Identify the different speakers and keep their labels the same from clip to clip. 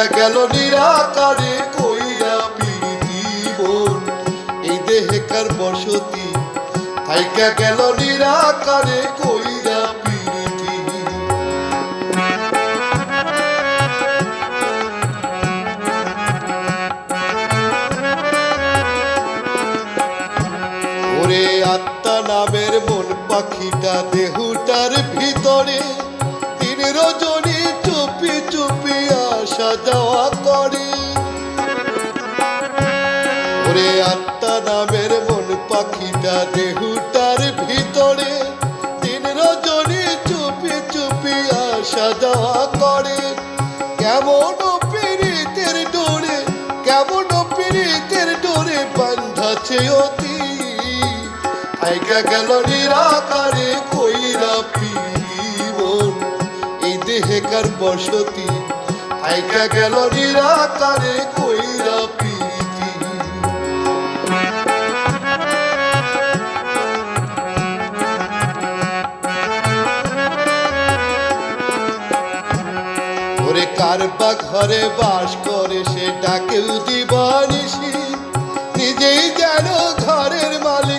Speaker 1: থাইকা গেল নিরাকারে, কইরা মন এই দেহেকার বসতি? থাইকা গেল নিরাকারে, কইরা ওরে আত্মা নামের মন পাখিটা দেহুটার ভিতরে দিন রজনী চুপি আসা যাওয়া করে। ওরে আত্মা নামের মন পাখিটা দেহুটার ভিতরে। দিন রজনী চুপি চুপি আসা যাওয়া করে। কেমন পীড়িতের ডোরে, কেমন পীড়িতের ডোরে বান্ধাছে অতি। আইকা গেল নিরাকারে কইরা পিবন এই দেহেকার বসতি আইকা গেল নিরাকারে কইরা পিতি ওরে কার বা ঘরে বাস করে সেটা কেউ দিবানিসি নিজেই যেন ঘরের মালিক।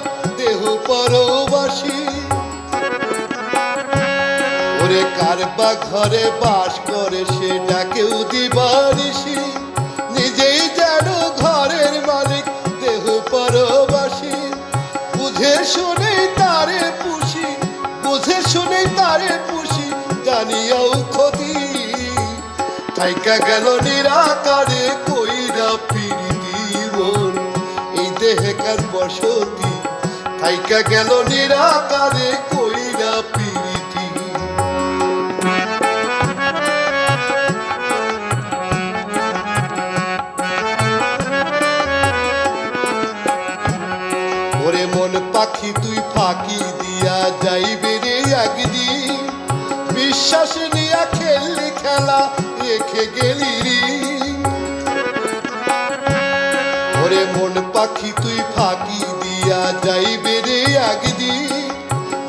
Speaker 1: কার বা ঘরে বাস করে, সেটা কেউ দিবানিসি নিজেই যেন ঘরের মালিক, দেহ পরবাসী। বুঝে শুনে তারে পুষি, বুঝে শুনে তারে পুষি, জানিয়াও ক্ষতি। থাইকা গেল নিরাকারে, কইরা পিড়ি মন এই দেহে কার বসতি? থাইকা গেল নিরাকারে মন পাখি তুই ফাঁকি দিয়া যাইবে রে একদিন। বিশ্বাস নিয়া খেললি খেলা, রেখে গেলি রে। ওরে মন পাখি তুই ফাঁকি দিয়া যাইবে রে একদিন।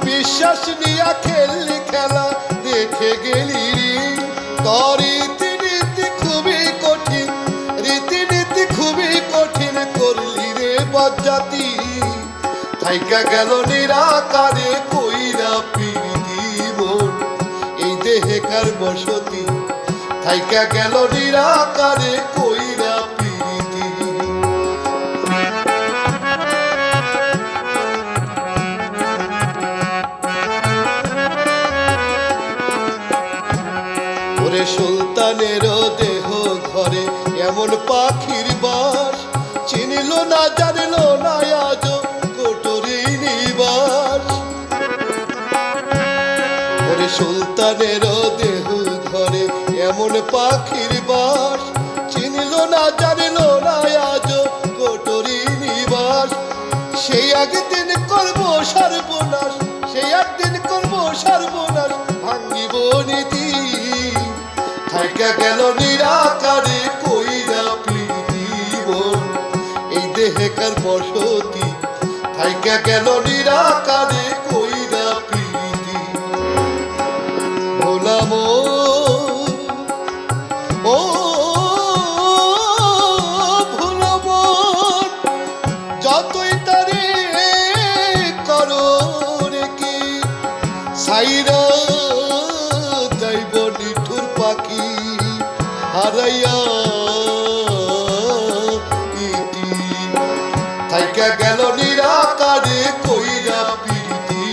Speaker 1: বিশ্বাস নিয়া খেললি খেলা, রেখে গেলি রে। খুবই কঠিন, রীতিনীতি খুবই কঠিন, করলি রে বজ্জাতি গেল নিরাকারে কইরা এই বসতি? গেল নিরাকারে কইরা ওরে সুলতানের দেহ ঘরে এমন পাখির বাস। চিনিল না, জানিল না সুলতানের দেহ ঘরে এমন পাখির বাস। চিনিল না, জানিল না আজ কোটরি নিবাস। সেই একদিন করব সর্বনাশ, সেই একদিন করব সর্বনাশ, ভাঙ্গিব নীতি। থাইকা গেল নিরাকারে, কইরা পিড়িব এই দেহেকার বসতি? থাইকা গেল নিরাকারে ভোলাম ও ভোলাম যতই তারে করো কি। সাইরা যাইব নিঠুর পাখি, হারাইয়া থাইকা গেল নিরাকারে কইরা পিড়ি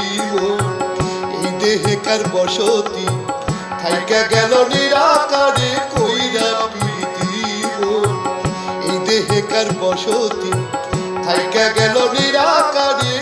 Speaker 1: এই দেহেকার বসতি? থাইকা গেল নিরাকারে কইরা পিড়ি এই দেহেকার বসতি থাইকা গেল নিরাকারে